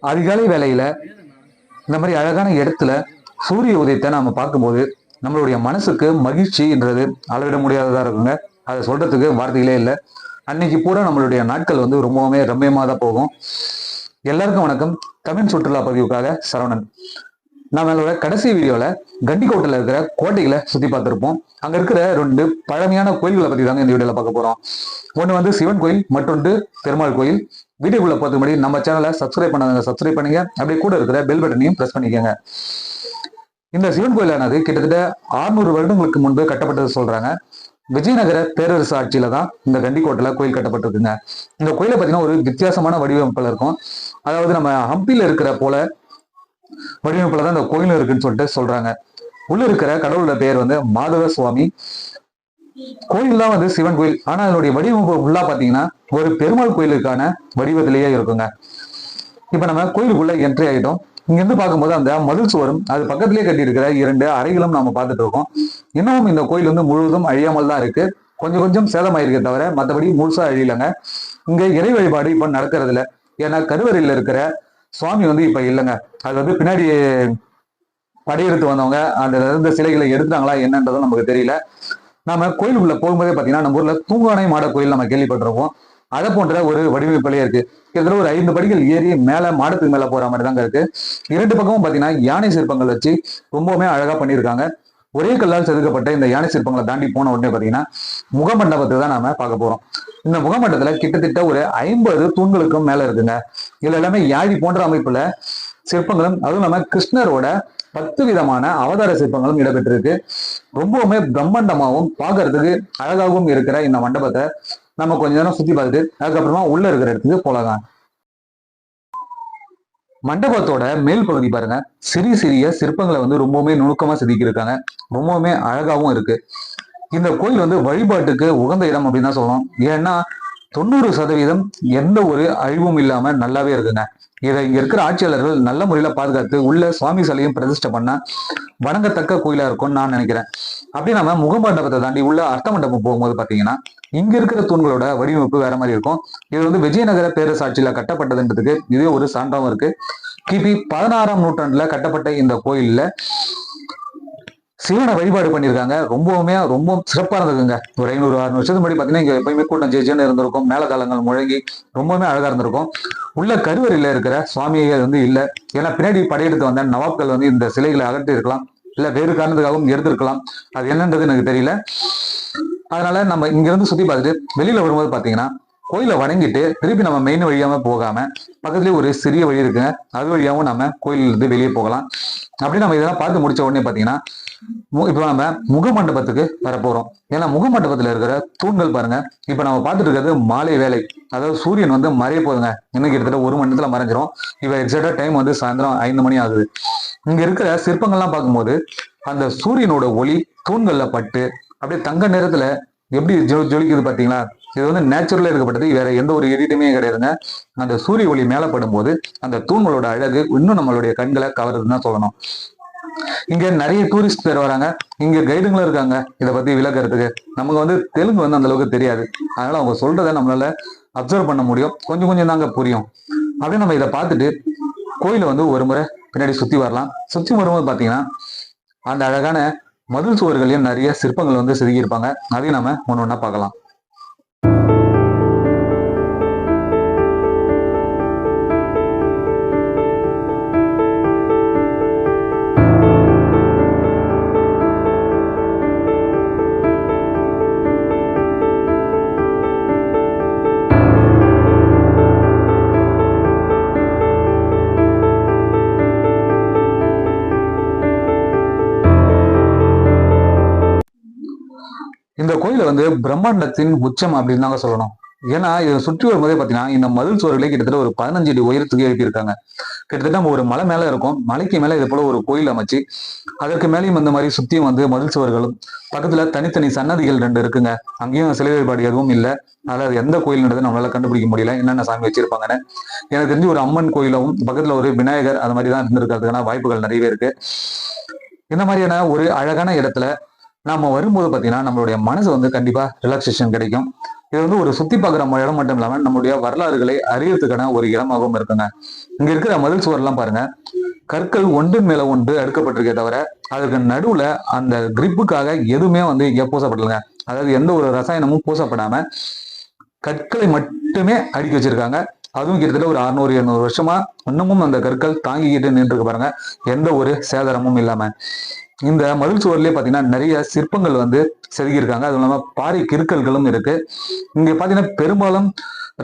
அதிகாலை வேலையில இந்த மாதிரி அழகான இடத்துல சூரிய உதயத்தை நாம பார்க்கும்போது நம்மளுடைய மனசுக்கு மகிழ்ச்சின்றது அளவிட முடியாததா இருக்குங்க. அதை சொல்றதுக்கு வார்த்தைகளே இல்லை. அன்னைக்கு பூரா நம்மளுடைய நாட்கள் வந்து ரொம்பவுமே ரம்மியமா தான் போகும். எல்லாருக்கும் வணக்கம். தமிழ் சுற்றுலா பதிவுக்காக சரவணன். நம்மளோட கடைசி வீடியோல கண்டிக்கோட்டில் இருக்கிற கோட்டைகளை சுத்தி பார்த்துருப்போம். அங்க இருக்கிற ரெண்டு பழமையான கோயில்களை பத்தி தாங்க இந்த வீடியோல பார்க்க போறோம். ஒன்று வந்து சிவன் கோயில் மற்றொன்று பெருமாள் கோயில். வீடியோக்குள்ள பார்த்து முன்னாடி நம்ம சேனலை சப்ஸ்கிரைப் பண்ணாதவங்க சப்ஸ்கிரைப் பண்ணுங்க. அப்படியே கூட இருக்கிற பெல் பட்டனையும் ப்ரெஸ் பண்ணிக்கோங்க. இந்த சிவன் கோயிலானது கிட்டத்தட்ட 600 வருடங்களுக்கு முன்பு கட்டப்பட்டது சொல்றாங்க. விஜயநகர பேரரசு ஆட்சியில தான் இந்த கண்டிக்கோட்டையில கோயில் கட்டப்பட்டிருக்குங்க. இந்த கோயிலை பார்த்தீங்கன்னா ஒரு வித்தியாசமான வடிவமைப்புல இருக்கும். அதாவது நம்ம ஹம்பியில் இருக்கிற போல வடிவமைப்புல தான் இந்த கோயில் இருக்குன்னு சொல்லிட்டு சொல்றாங்க. உள்ள இருக்கிற கடவுளோட பெயர் வந்து மாதவ சுவாமி கோயில் தான் வந்து சிவன் கோயில். ஆனா அதனுடைய வடிவமைப்பு ஃபுல்லா பாத்தீங்கன்னா ஒரு பெருமாள் கோயிலுக்கான வடிவத்திலேயே இருக்குங்க. இப்ப நம்ம கோயிலுக்குள்ள என்ட்ரி ஆகிட்டோம் இங்க இருந்து பார்க்கும்போது அந்த மதில் சுவரும் அது பக்கத்திலேயே கட்டி இருக்கிற இரண்டு அறைகளும் நாம பார்த்துட்டு இருக்கோம். இன்னமும் இந்த கோயில் வந்து முழுவதும் அழியாமல் தான் இருக்கு. கொஞ்சம் கொஞ்சம் சேதமாயிருக்கே தவிர மற்றபடி முழுசா அழியலங்க. இங்க இறை வழிபாடு இப்ப நடக்கிறது இல்லை ஏன்னா கருவறையில் இருக்கிற சுவாமி வந்து இப்ப இல்லைங்க. அது வந்து பின்னாடி படையெடுத்து வந்தவங்க அந்த இருந்த சிலைகளை எடுத்தாங்களா என்னன்றதும் நமக்கு தெரியல. நாம கோயிலுக்குள்ள போகும்போதே பாத்தீங்கன்னா நம்ம ஊர்ல தூங்கானை மாட கோயில் நம்ம கேள்விப்பட்டிருக்கோம் அதை போன்ற ஒரு வடிவமைப்பிலே இருக்கு. கிட்டத்தட்ட ஒரு ஐந்து படிகள் ஏறி மேல மாடத்துக்கு மேல போற மாதிரி தாங்க இருக்கு. இரண்டு பக்கமும் பாத்தீங்கன்னா யானை சிற்பங்கள் வச்சு ரொம்பவுமே அழகா பண்ணியிருக்காங்க. ஒரே கல்லால் செதுக்கப்பட்ட இந்த யானை சிற்பங்களை தாண்டி போன உடனே பாத்தீங்கன்னா முகமண்டபத்தை தான் நாம பார்க்க போறோம். இந்த முகமண்டபத்துல கிட்டத்தட்ட ஒரு ஐம்பது தூண்களுக்கும் மேல இருக்குங்க. இதுல எல்லாமே யாழி போன்ற அமைப்புல சிற்பங்களும் அதுவும் இல்லாம கிருஷ்ணரோட பத்து விதமான அவதார சிற்பங்களும் இடம்பெற்றிருக்கு. ரொம்பவுமே பிரம்மாண்டமாகவும் பார்க்கறதுக்கு அழகாகவும் இருக்கிற இந்த மண்டபத்தை நம்ம கொஞ்ச நேரம் சுத்தி பார்த்துட்டு அதுக்கப்புறமா உள்ள இருக்கிற இடத்துக்கு போலாம் மண்டபத்தோட மேல் பகுதி பாருங்க. சிறிய சிறிய சிற்பங்களை வந்து ரொம்பவுமே நுணுக்கமா செதுக்கியிருக்காங்க. ரொம்பவுமே அழகாவும் இருக்கு. இந்த கோயில் வந்து வழிபாட்டுக்கு உகந்த இடம் அப்படின்னு தான் சொல்லணும் ஏன்னா தொண்ணூறு சதவீதம் எந்த ஒரு அழிவும் இல்லாம நல்லாவே இருக்குங்க. இதை இங்க இருக்கிற ஆட்சியாளர்கள் நல்ல முறையில பாதுகாத்து உள்ள சுவாமி சிலையும் பிரதிஷ்டை பண்ண வணங்கத்தக்க கோயிலா இருக்கும்னு நான் நினைக்கிறேன். அப்படி நம்ம முகமண்டபத்தை தாண்டி உள்ள அர்த்த மண்டபம் போகும்போது பாத்தீங்கன்னா இங்க இருக்கிற தூண்களோட வடிவமைப்பு வேற மாதிரி இருக்கும். இது வந்து விஜயநகர பேரரசாட்சியில கட்டப்பட்டதுன்றதுக்கு இதே ஒரு சான்றாவும் இருக்கு. கிபி பதினாறாம் நூற்றாண்டுல கட்டப்பட்ட இந்த கோயில்ல சிவனை வழிபாடு பண்ணியிருக்காங்க. ரொம்பவுமே ரொம்ப சிறப்பா இருந்ததுங்க ஒரு ஐநூறு அறுநூறு வருஷத்துக்கு முன்னாடி பாத்தீங்கன்னா இங்கே எப்பயுமே கூட்டம் ஜெஜன்னு இருந்திருக்கும். மேலகாலங்கள் முழங்கி ரொம்பவுமே அழகா இருந்திருக்கும். உள்ள கருவறையில இருக்கிற சுவாமியை வந்து இல்ல. ஏன்னா பின்னாடி படையெடுத்து வந்த நவாப்கள் வந்து இந்த சிலைகளை அகற்றி இருக்கலாம். இல்ல வேறு காரணத்துக்காகவும் எடுத்திருக்கலாம். அது என்னன்றது எனக்கு தெரியல. அதனால நம்ம இங்க இருந்து சுத்தி பார்த்துட்டு வெளியில வரும்போது பாத்தீங்கன்னா கோயிலை வணங்கிட்டு திருப்பி நம்ம மெயின் வழியாம போகாம பக்கத்துலயே ஒரு சிறிய வழி இருக்குங்க. அது வழியாவும் நம்ம கோயில்ல இருந்து வெளியே போகலாம். அப்படி நம்ம இதெல்லாம் பார்த்து முடிச்ச உடனே பாத்தீங்கன்னா இப்போ நம்ம முகமண்டபத்துக்கு வரப்போறோம். ஏன்னா முகமண்டபத்துல இருக்கிற தூண்கள் பாருங்க. இப்ப நம்ம பார்த்துட்டு இருக்கிறது மாலை வேலை. அதாவது சூரியன் வந்து மறைய போகுதுங்க இன்னும் கிட்டத்தட்ட ஒரு மணி நேரத்தில் மறைஞ்சிரும். இப்போ எக்ஸாக்டாக டைம் வந்து சாயந்தரம் ஐந்து மணி ஆகுது. இங்க இருக்கிற சிற்பங்கள்லாம் பார்க்கும்போது அந்த சூரியனோட ஒளி தூண்கள்ல பட்டு அப்படியே தங்க நிறத்துல எப்படி ஜொ- ஜொலிக்குது பாத்தீங்களா? இது வந்து நேச்சுரலாக இருக்கப்பட்டது வேற எந்த ஒரு எடிட்டுமே கிடையாதுங்க. அந்த சூரிய ஒளி மேலப்படும் படும்போது அந்த தூண்களோட அழகு இன்னும் நம்மளுடைய கண்களை கவருதுன்னு தான் சொல்லணும். இங்க நிறைய டூரிஸ்ட் பேர் வராங்க. இங்க கைடுங்களும் இருக்காங்க. இதை பத்தி விளக்கறதுக்கு. நமக்கு வந்து தெலுங்கு வந்து அந்த அளவுக்கு தெரியாது. அதனால அவங்க சொல்றதை நம்மளால அப்சர்வ் பண்ண முடியும். கொஞ்சம் கொஞ்சம் தாங்க புரியும். அப்படியே நம்ம இதை பார்த்துட்டு கோயிலை வந்து ஒரு முறை பின்னாடி சுத்தி வரலாம். சுத்தி வரும்போது பாத்தீங்கன்னா அந்த அழகான மதில் சுவர்களையும் நிறைய சிற்பங்கள் வந்து செதுக்கியிருப்பாங்க. அதையும் நம்ம ஒன்று ஒன்றா பார்க்கலாம். இந்த வந்து பிரம்மாண்டத்தின் உச்சம் அப்படின்னு தாங்க சொல்லணும். ஏன்னா இதை சுற்றி வரும்போதே பாத்தீங்கன்னா இந்த மதில் சுவர்களே கிட்டத்தட்ட ஒரு பதினஞ்சு அடி உயரத்துக்கு எழுப்பியிருக்காங்க. கிட்டத்தட்ட நம்ம ஒரு மலை மேல இருக்கும். மலைக்கு மேல இது போல ஒரு கோயில் அமைச்சு அதற்கு மேலேயும் இந்த மாதிரி சுத்தியும் வந்து மதில் சுவர்களும் பக்கத்துல தனித்தனி சன்னதிகள் ரெண்டு இருக்குங்க. அங்கேயும் சிலை வழிபாடு எதுவும் இல்லை. அதாவது எந்த கோயில்ன்றது நம்மளால கண்டுபிடிக்க முடியல. என்னென்ன சாமி வச்சிருப்பாங்கன்னு. எனக்கு தெரிஞ்சு ஒரு அம்மன் கோயிலும் பக்கத்துல ஒரு விநாயகர் அது மாதிரி தான் இருந்திருக்கிறதுக்கான வாய்ப்புகள் நிறையவே இருக்கு. இந்த மாதிரியான ஒரு அழகான இடத்துல நம்ம வரும்போது பார்த்தீங்கன்னா நம்மளுடைய மனசு வந்து கண்டிப்பாக ரிலாக்ஸேஷன் கிடைக்கும். இது வந்து ஒரு சுத்தி பார்க்குற இடம் மட்டும் இல்லாமல் நம்மளுடைய வரலாறுகளை அறியறதுக்கான ஒரு இடமாகவும் இருக்குங்க. இங்க இருக்கிற மதில் சுவர்லாம் பாருங்க. கற்கள் ஒன்றின் மேல ஒன்று அடுக்கப்பட்டிருக்கே தவிர அதற்கு நடுவுல அந்த கிரிப்புக்காக எதுவுமே வந்து இங்க பூசப்படலைங்க. அதாவது எந்த ஒரு ரசாயனமும் பூசப்படாம கற்களை மட்டுமே அடுக்கி வச்சிருக்காங்க. அதுவும் கிட்டத்தட்ட ஒரு அறுநூறு எழுநூறு வருஷமா இன்னமும் அந்த கற்கள் தாங்கிக்கிட்டு நின்றுருக்கு பாருங்க. எந்த ஒரு சேதாரமும் இல்லாம. இந்த மதில் சுவர்லயே பாத்தீங்கன்னா நிறைய சிற்பங்கள் வந்து செதுக்கியிருக்காங்க. அதுவும் இல்லாம பாறை கிருக்கல்களும் இருக்கு. இங்க பாத்தீங்கன்னா பெரும்பாலும்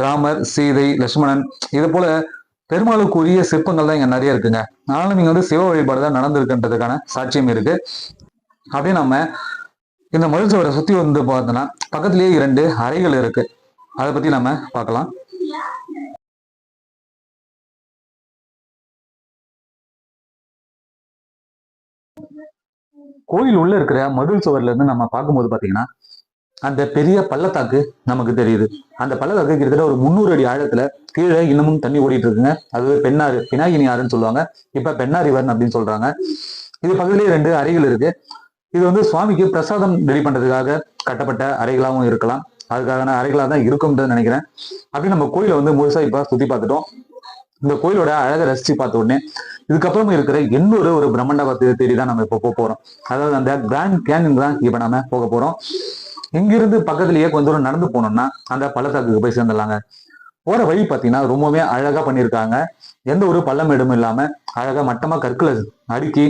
ராமர் சீதை லட்சுமணன் இது போல பெருமாளுக்குரிய சிற்பங்கள் தான் இங்க நிறைய இருக்குங்க. ஆனாலும் இங்க வந்து சிவ வழிபாடு தான் நடந்திருக்குன்றதுக்கான சாட்சியம் இருக்கு. அப்படியே நம்ம இந்த மதில் சுவரை சுத்தி வந்து பார்த்தோம்னா பக்கத்திலேயே இரண்டு அறைகள் இருக்கு. அதை பத்தி நம்ம பார்க்கலாம். கோயில் உள்ள இருக்கிற மதில் சுவர்ல இருந்து நம்ம பார்க்கும்போது பாத்தீங்கன்னா அந்த பெரிய பள்ளத்தாக்கு நமக்கு தெரியுது. அந்த பள்ளத்தாக்கு கிட்டத்தட்ட ஒரு முந்நூறு அடி ஆழத்துல கீழே இன்னமும் தண்ணி ஓடிட்டு இருக்குங்க. அது பெண்ணாறு பினாகினி ஆறுன்னு சொல்லுவாங்க. இப்ப பெண்ணாரிவர்ன் அப்படின்னு சொல்றாங்க. இது பக்கத்துலயே ரெண்டு அறைகள் இருக்கு. இது வந்து சுவாமிக்கு பிரசாதம் ரெடி பண்றதுக்காக கட்டப்பட்ட அறைகளாகவும் இருக்கலாம். அதுக்கான அறைகளாக தான் இருக்கும்னு நினைக்கிறேன். அப்படி நம்ம கோயிலை வந்து முழுசா இப்ப சுத்தி பார்த்துட்டோம். இந்த கோயிலோட அழகை ரசிச்சு பார்த்த உடனே இதுக்கப்புறம் இருக்கிற இன்னொரு ஒரு பிரம்மாண்டத்தை தேடி தான் நம்ம இப்போ போக போறோம். அதாவது அந்த கிராண்ட் கேனிங் தான் இப்ப நம்ம போக போறோம். இங்கிருந்து பக்கத்துலயே கொஞ்ச தூரம் நடந்து போனோம்னா அந்த பள்ளத்தாக்குக்கு போய் சேர்ந்துடலாங்க. போற வழி பார்த்தீங்கன்னா ரொம்பவே அழகா பண்ணியிருக்காங்க. எந்த ஒரு பள்ளமேடும் இல்லாம அழகா மட்டமா கற்களை அடுக்கி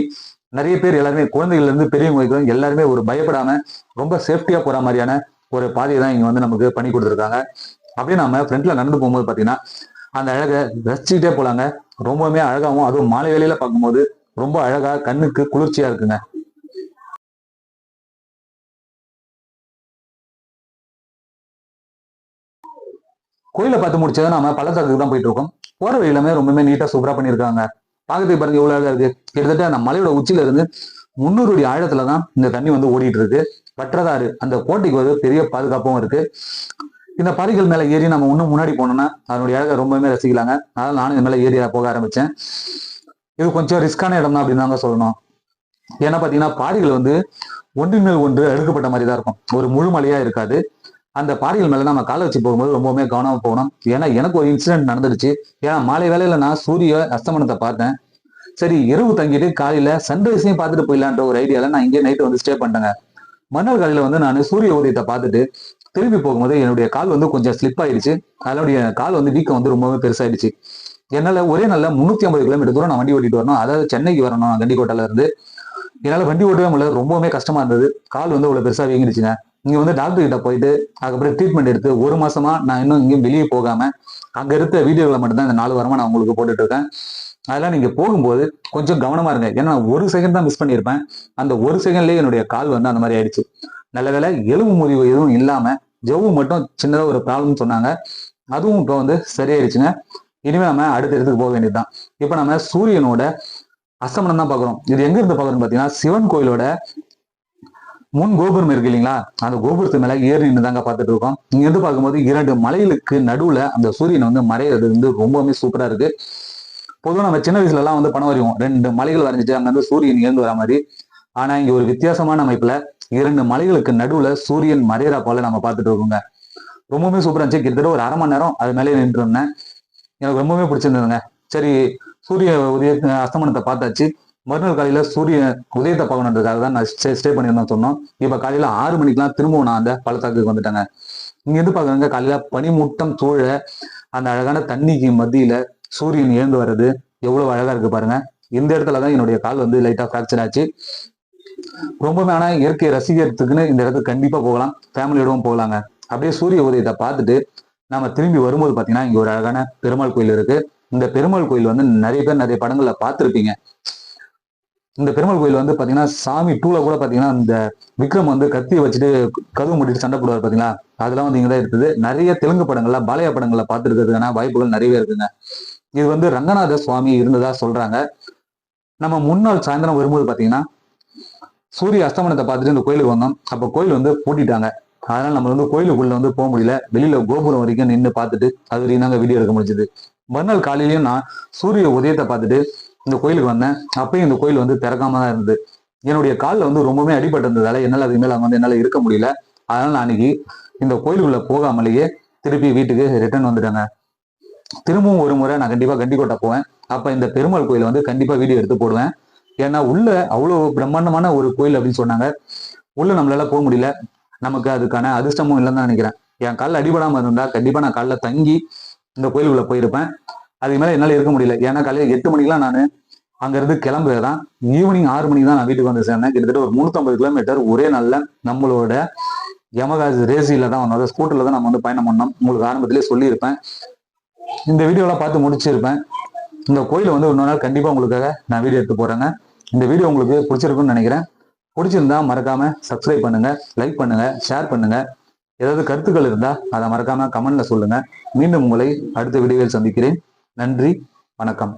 நிறைய பேர் எல்லாருமே குழந்தைகள்ல இருந்து பெரியவங்க வரைக்கும் எல்லாருமே ஒரு பயப்படாம ரொம்ப சேஃப்டியா போற மாதிரியான ஒரு பாதையை தான் இங்க வந்து நமக்கு பண்ணி கொடுத்துருக்காங்க. அப்படியே நாம ஃப்ரண்ட்ல நடந்து போகும்போது பாத்தீங்கன்னா அந்த அழகை ரசிச்சுக்கிட்டே போலாங்க. ரொம்பவுமே அழகாவும் அதுவும் மாலை வேலையில பார்க்கும்போது ரொம்ப அழகா கண்ணுக்கு குளிர்ச்சியா இருக்குங்க. கோயிலை பார்த்து முடிச்சதை நாம பள்ளத்தாக்குக்கு தான் போயிட்டு இருக்கோம். போற வழியிலுமே ரொம்பவுமே நீட்டா சூப்பரா பண்ணியிருக்காங்க. பார்க்கறதுக்கு பாருங்க எவ்வளவு அழகா இருக்கு. கிட்டத்தட்ட அந்த மலையோட உச்சியில இருந்து முன்னூறு அடி ஆழத்துல தான் இந்த தண்ணி வந்து ஓடிட்டு இருக்கு. பற்றதாறு அந்த கோட்டைக்கு வந்து பெரிய பாதுகாப்பும் இருக்கு. இந்த பாறைகள் மேலே ஏறி நம்ம இன்னும் முன்னாடி போனோம்னா அதனுடைய அழகை ரொம்பவுமே ரசிக்கலாங்க. அதனால நானும் இது மேலே ஏறி போக ஆரம்பிச்சேன். இது கொஞ்சம் ரிஸ்கான இடம் தான் அப்படின்னு தாங்க சொல்லணும். ஏன்னா பாத்தீங்கன்னா பாறைகள் வந்து ஒன்றின் மேல் ஒன்று அடுக்கப்பட்ட மாதிரி தான் இருக்கும். ஒரு முழுமலையா இருக்காது. அந்த பாறைகள் மேல நம்ம காலை வச்சு போகும்போது ரொம்பவுமே கவனமாக போகணும். ஏன்னா எனக்கு ஒரு இன்சிடென்ட் நடந்துடுச்சு ஏன்னா மாலை வேலையில் நான் சூரிய அஸ்தமனத்தை பார்த்தேன். சரி இரவு தங்கிட்டு காலையில சன்ரைஸையும் பார்த்துட்டு போயிடலான்ற ஒரு ஐடியாவில் நான் இங்கே நைட்டு வந்து ஸ்டே பண்ணிட்டேங்க. மன்னர் காலையில் வந்து நான் சூரிய உதயத்தை பார்த்துட்டு திரும்பி போகும்போது என்னுடைய கால் வந்து கொஞ்சம் ஸ்லிப் ஆயிடுச்சு. அதனுடைய கால் வந்து வீக்கம் வந்து ரொம்பவே பெருசாயிடுச்சு. என்னால் ஒரே நாள்ல முந்நூற்றி ஐம்பது கிலோமீட்டர் தூரம் நான் வண்டி ஓட்டிட்டு வரணும். அதாவது சென்னைக்கு வரணும் கண்டிக்கோட்டையில் இருந்து. என்னால் வண்டி ஓட்டவே முடியல. ரொம்பவுமே கஷ்டமா இருந்தது. கால் வந்து அவ்வளோ பெருசாக வீங்கிடுச்சுங்க. இங்கே வந்து டாக்டர் கிட்ட போயிட்டு அதுக்கப்புறம் ட்ரீட்மெண்ட் எடுத்து ஒரு மாசமா நான் இன்னும் இங்கேயும் வெளியே போகாம அங்க இருக்க வீடியோவில் மட்டும்தான் இந்த நாலு வாரமா நான் உங்களுக்கு போட்டுட்டு இருக்கேன். அதெல்லாம் நீங்க போகும்போது கொஞ்சம் கவனமா இருங்க. ஏன்னா நான் ஒரு செகண்ட் தான் மிஸ் பண்ணியிருப்பேன். அந்த ஒரு செகண்ட்லயே என்னுடைய கால் வந்து அந்த மாதிரி ஆயிடுச்சு. நல்ல வேலை எலும்பு முறிவு எதுவும் இல்லாம ஜவ்வு மட்டும் சின்னதாக ஒரு ப்ராப்ளம் சொன்னாங்க. அதுவும் இப்போ வந்து சரியாயிருச்சுங்க. இனிமே நம்ம அடுத்த இடத்துக்கு போக வேண்டியதுதான். இப்போ நம்ம சூரியனோட அஸ்தமனம் தான் பார்க்குறோம். இது எங்க இருந்து பாக்குறோம் பார்த்தீங்கன்னா சிவன் கோயிலோட முன் கோபுரம் இருக்கு இல்லைங்களா? அந்த கோபுரத்து மேல ஏறி நின்று தாங்க பார்த்துட்டு இருக்கோம். இங்க இருந்து பார்க்கும்போது இரண்டு மலைகளுக்கு நடுவுல அந்த சூரியன் வந்து மறையிறது வந்து ரொம்பவுமே சூப்பரா இருக்கு. பொதுவாக நம்ம சின்ன வயசுல எல்லாம் வந்து பணம் வரைவோம். ரெண்டு மலைகள் வரைஞ்சிட்டு அங்க வந்து சூரியன் இருந்து வர மாதிரி. ஆனா இங்க ஒரு வித்தியாசமான அமைப்புல இரண்டு மலைகளுக்கு நடுவுல சூரியன் மறையிற போல நம்ம பார்த்துட்டு இருக்கோங்க. ரொம்பவுமே சூப்பரா இருந்துச்சு. கிட்டத்தட்ட ஒரு அரை மணி நேரம் அது மேலே நின்று இருந்தேன். எனக்கு ரொம்பவே பிடிச்சிருந்ததுங்க. சரி சூரிய உதய அஸ்தமனத்தை பார்த்தாச்சு. மறுநாள் காலையில சூரிய உதயத்தை பார்க்கணுன்றதுக்காக தான் நான் ஸ்டே ஸ்டே பண்ணியிருந்தோம் சொன்னோம். இப்ப காலையில ஆறு மணிக்கெல்லாம் திரும்பவும் நான் அந்த பள்ளத்தாக்குக்கு வந்துட்டேங்க. இங்க இருந்து பாக்குறாங்க காலையில பனிமூட்டம் சூழ அந்த அழகான தண்ணிக்கு மத்தியில சூரியன் எழுந்து வர்றது எவ்வளவு அழகா இருக்கு பாருங்க. இந்த இடத்துல தான் என்னுடைய கால் வந்து லைட்டா ஃப்ராக்சர் ஆச்சு. ரொம்பவே ஆனா இயற்கை ரசிக்கிறதுக்குன்னு இந்த இடத்துக்கு கண்டிப்பா போகலாம். ஃபேமிலியோடவும் போகலாங்க. அப்படியே சூரிய உதயத்தை பார்த்துட்டு நாம திரும்பி வரும்போது பாத்தீங்கன்னா இங்க ஒரு அழகான பெருமாள் கோயில் இருக்கு. இந்த பெருமாள் கோயில் வந்து நிறைய பேர் நிறைய படங்கள்ல பார்த்துருப்பீங்க. இந்த பெருமாள் கோயில் வந்து பாத்தீங்கன்னா சாமி டூல கூட பாத்தீங்கன்னா இந்த விக்ரம் வந்து கத்தியை வச்சுட்டு கதவு முடிட்டு சண்டை போடுவார் பாத்தீங்களா? அதெல்லாம் வந்து இங்கதான் இருக்குது. நிறைய தெலுங்கு படங்கள்ல பாலையா படங்கள்ல பார்த்துருக்கிறதுக்கான வாய்ப்புகள் நிறையவே இருக்குங்க. இது வந்து ரங்கநாத சுவாமி இருந்ததா சொல்றாங்க. நம்ம முன்னாள் சாயந்தரம் வரும்போது பாத்தீங்கன்னா சூரிய அஸ்தமனத்தை பார்த்துட்டு இந்த கோயிலுக்கு வந்தோம். அப்ப கோயில் வந்து பூட்டிட்டாங்க. அதனால நம்ம வந்து கோயிலுக்குள்ள வந்து போக முடியல. வெளியில கோபுரம் வரைக்கும் நின்று பார்த்துட்டு அது வரைக்கும் நாங்கள் வீடியோ எடுக்க முடிஞ்சது. மறுநாள் காலையிலயும் நான் சூரிய உதயத்தை பார்த்துட்டு இந்த கோயிலுக்கு வந்தேன். அப்பயும் இந்த கோயில் வந்து திறக்காம தான் இருந்தது. என்னுடைய காலில் வந்து ரொம்பவே அடிபட்டிருந்ததால என்னால் அதுக்கு மேலே அங்கே வந்து என்னால் இருக்க முடியல. அதனால நான் அன்னைக்கு இந்த கோயிலுக்குள்ள போகாமலேயே திருப்பி வீட்டுக்கு ரிட்டர்ன் வந்துட்டேங்க. திரும்பவும் ஒரு முறை நான் கண்டிப்பாக கண்டிக்கோட்டை போவேன். அப்போ இந்த பெருமாள் கோயிலை வந்து கண்டிப்பாக வீடியோ எடுத்து போடுவேன். ஏன்னா உள்ள அவ்வளோ பிரம்மாண்டமான ஒரு கோயில் அப்படின்னு சொன்னாங்க. உள்ள நம்மளால போக முடியல. நமக்கு அதுக்கான அதிர்ஷ்டமும் இல்லைன்னு தான் நினைக்கிறேன். என் காலில் அடிபடாம இருந்தா கண்டிப்பா நான் காலைல தங்கி இந்த கோயிலுக்குள்ள போயிருப்பேன். அதுக்கு மேலே என்னால இருக்க முடியல. ஏன்னா காலையில் எட்டு மணிக்கெல்லாம் நான் அங்கிருந்து கிளம்புறதான் ஈவினிங் ஆறு மணிக்கு தான் நான் வீட்டுக்கு வந்து சேர்ந்தேன். கிட்டத்தட்ட ஒரு முந்நூற்றம்பது கிலோமீட்டர் ஒரே நாளில் நம்மளோட யமகாஜ் ரேசியில தான் வந்தோம் ஸ்கூட்டர்ல தான் நம்ம வந்து பயணம் பண்ணோம். உங்களுக்கு ஆரம்பத்திலே சொல்லியிருப்பேன். இந்த வீடியோலாம் பார்த்து முடிச்சிருப்பேன். இந்த கோயிலை வந்து இன்னொரு நாள் கண்டிப்பாக உங்களுக்காக நான் வீடியோ எடுத்து போகிறேங்க இந்த வீடியோ உங்களுக்கு பிடிச்சிருக்குன்னு நினைக்கிறேன். பிடிச்சிருந்தா மறக்காம சப்ஸ்கிரைப் பண்ணுங்க லைக் பண்ணுங்க ஷேர் பண்ணுங்க. ஏதாவது கருத்துக்கள் இருந்தா அதை மறக்காம கமெண்ட்ல சொல்லுங்க. மீண்டும் உங்களை அடுத்த வீடியோவில் சந்திக்கிறேன். நன்றி வணக்கம்.